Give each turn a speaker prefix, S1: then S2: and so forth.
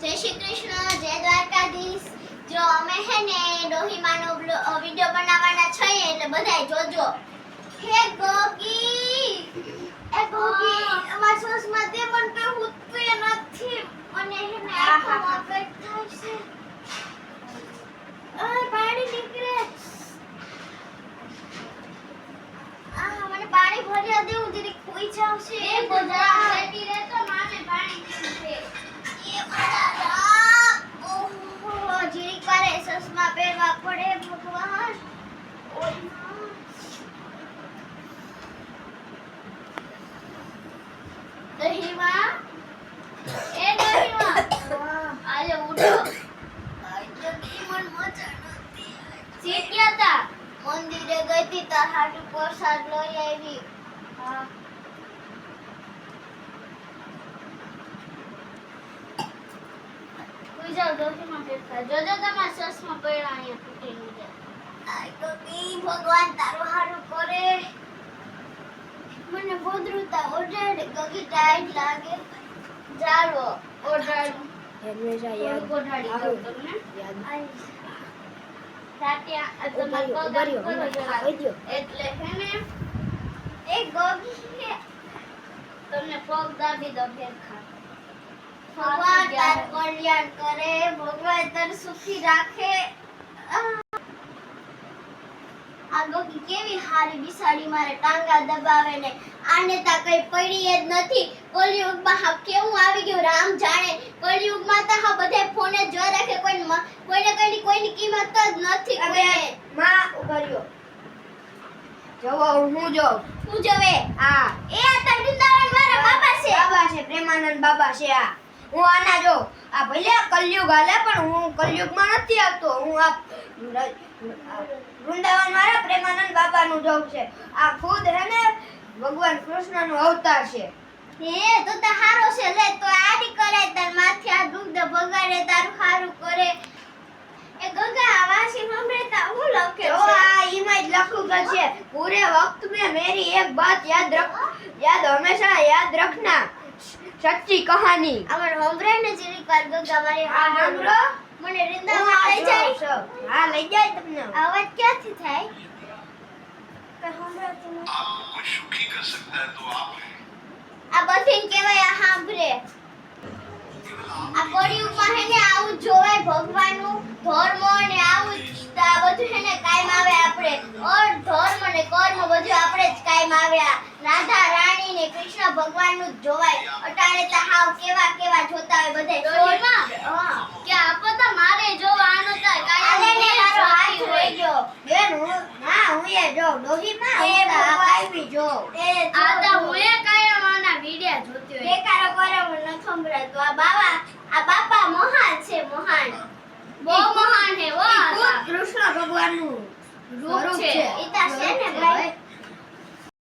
S1: જય શ્રી કૃષ્ણ જય દ્વારકાધીશ. જો અમે હે ને ડોહીમાનો વીડિયો બનાવવાના છીએ એટલે બધાય જોજો. હે ગોગી એ ગોગી અમાર સોસમાં તે પણ હું તે નથી. અને હે ને આંખોમાં પેટ થાય છે આ પાણી નીકળે આ મને પાણી ભર્યા દેવું જરીક ખોઈ જાવ છે એ બધા બેઠી રહે તો માને પાણી પીવું છે એ મારા રામ ઓહો જીરીક વારે સસમા પહેરવા પડે ભગવાન ઓયમાં. દહીંમાં? એ દહીંમાં? આજે ગયા મંદિરે ગઈ હતી પ્રસાદ લઈ આવી. પડ્યા અહીંયા તૂટી ઈ ભગવાન તારું હારું કરે
S2: હંમેશા યાદ
S1: ઓઢાડી. તમને.
S2: યાદ.
S1: તમારા પગ કરો. એટલે હે ને એ ગોગી તમને પગ દાબી દો ભગવાન તાર કલ્યાણ કરે ભગવાન તને સુખી રાખે. આહ. આ ગોગી કેવી હારી બિસાડી મારે ટાંગા દબાવે ને આને તા કઈ પડી જ નથી. કળિયુગમાં હા કેવું આવી ગયું રામ જાણે કળિયુગમાં તો હા બધે ફોને જો રાખે કોઈ કોઈને કઈની કોઈની કિંમત જ નથી
S2: હવે. માં ઉભર્યો જવો હું જો
S1: હું જોવે
S2: આ
S1: એ આ વૃંદાવન મારા બાબા છે.
S2: બાબા છે પ્રેમાનંદ બાબા છે આ. હું આના જો આ ભલે કલયુગ હાલે પણ હું કલયુગમાં નથી આવતો. હું આ વૃંદાવન મારા પ્રેમાનંદ બાબાનું જોગ છે. આ ખુદ હે ને ભગવાન કૃષ્ણનો અવતાર છે.
S1: હે તો તો હારો છે. લે તો આડી કરે તાર માથે આ દુગ્ધ બગાડે તારું હારું કરે. એ ગગા વાસી મમરેતા હું લખે ઓ
S2: આ ઈમાં લખું કે છે. પૂરે વખત મે મેરી એક વાત યાદ રખ યાદ હંમેશા યાદ રખના. સચ્ચી કહાની.
S1: અમર હમરે ને જીરી પર ગગા મારી
S2: હા હમરો
S1: મને વૃંદાવન લઈ જાય
S2: હા લઈ જાય તમને
S1: અવાજ ક્યાંથી થાય કઈ સંભળાતું નથી.
S3: आपको कोई सुखी कर सकता है तो आप हैं
S1: આ બધીને કહેવાય આ સાંભળે આ કળિયુગમાં હે ને આવું જોવાય ભગવાનનું ધર્મ ને આવું જ આ બધું હે ને કાયમ આવે આપણે ઓર ધર્મ ને કર્મ બધું આપણે જ કાયમ આવે આ રાધા રાણી ને કૃષ્ણ ભગવાનનું જ જોવાય અટાણે તો હાવ કેવા કેવા જોતા હોય બધે
S2: બેન હું એ જો ડોહી માં
S1: એ
S2: હું તો આ. જો
S1: એ
S4: આ તો હું એ કાયમ વિડિયા જોતી હોય.
S1: બેકારો બરાબર ન સંભળાતું આ બાબા આ બાપા મહાન છે મહાન.
S4: બહુ મહાન હે વો રૂપ છે.
S1: ઈ છે ને ભાઈ.